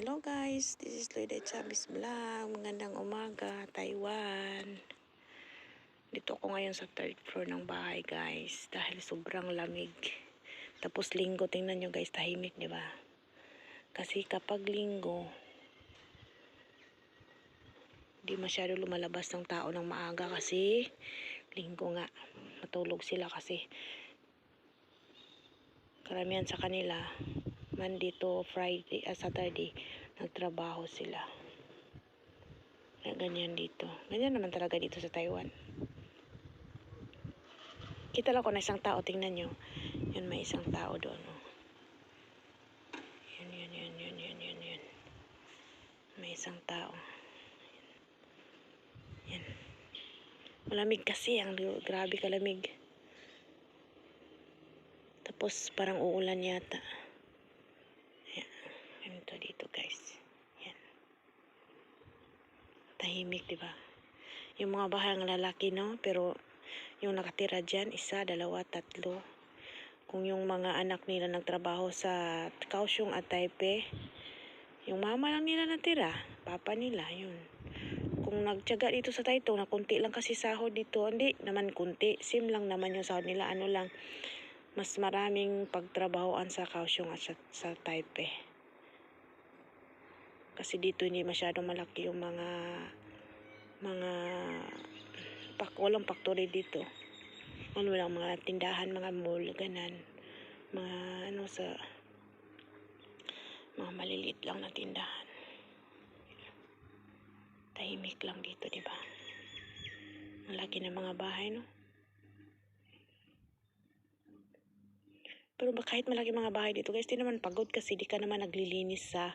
Hello guys, this is Lloyd Chavez Vlog. Magandang umaga, Taiwan. Dito ako ngayon sa third floor ng bahay guys. Dahil sobrang lamig. Tapos linggo, tingnan nyo guys, tahimik ba? Kasi kapag linggo, di masyado lumalabas ng tao ng maaga kasi linggo nga. Matulog sila kasi karamihan sa kanila Monday to Friday, ah, Saturday, nagtrabaho sila. Kaya ganyan dito. Ganyan naman talaga dito sa Taiwan. Kita lang ko na isang tao, tingnan nyo. Yan, may isang tao doon. Oh. Yan, yan, yan, yan, yan, yan, yan. May isang tao. Yan. Malamig kasi, ang grabe kalamig. Tapos parang uulan yata. Ayan. Ganito dito guys. Yan. Tahimik, di ba? Yung mga bahay ng lalaki, no? Pero yung nakatira dyan, isa, dalawa, tatlo. Kung yung mga anak nila nagtrabaho sa Kaohsiung at Taipei, yung mama lang nila natira, papa nila, yun. Kung nagtyaga dito sa Taitung, na kunti lang kasi sahod dito, hindi naman kunti, sim lang naman yung sahod nila, ano lang, mas maraming pagtrabahoan sa Kaohsiung at sa, sa Taipei. Kasi dito hindi masyadong malaki yung mga walang factory dito. Ano lang mga tindahan, mga mall, ganan. Mga ano sa mga maliliit lang na tindahan. Tahimik lang dito, di ba? Ang laki ng mga bahay, no? Pero ba kahit malaki mga bahay dito, guys, di naman pagod kasi di ka naman naglilinis sa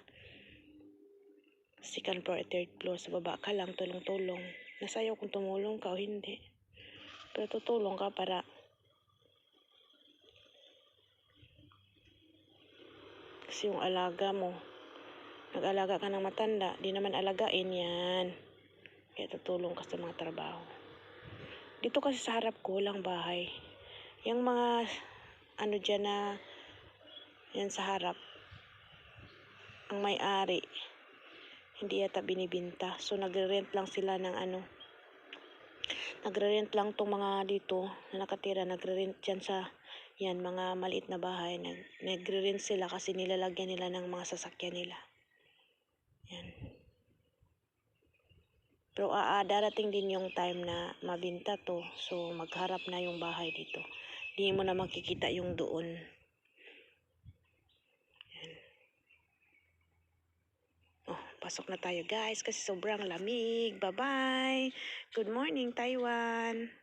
second floor, third floor. Sa baba ka lang, tulong-tulong. Nasayaw kung tumulong ka o hindi. Pero tutulong ka para kasi yung alaga mo, nag-alaga ka ng matanda, di naman alagain yan. Kaya tutulong ka sa mga trabaho. Dito kasi sa harap ko lang bahay. Yung mga ano dyan na yan sa harap ang may-ari hindi yata binibinta. So nagre-rent lang sila ng ano. Nagre-rent lang tong mga dito na nakatira. Nagre-rent dyan sa yan mga maliit na bahay. Nag nagre-rent sila kasi nilalagyan nila ng mga sasakyan nila. Yan. Pero aa darating din yung time na mabinta to. So magharap na yung bahay dito. Di mo na makikita yung doon. Yan. Oh, pasok na tayo guys kasi sobrang lamig. Bye-bye. Good morning, Taiwan.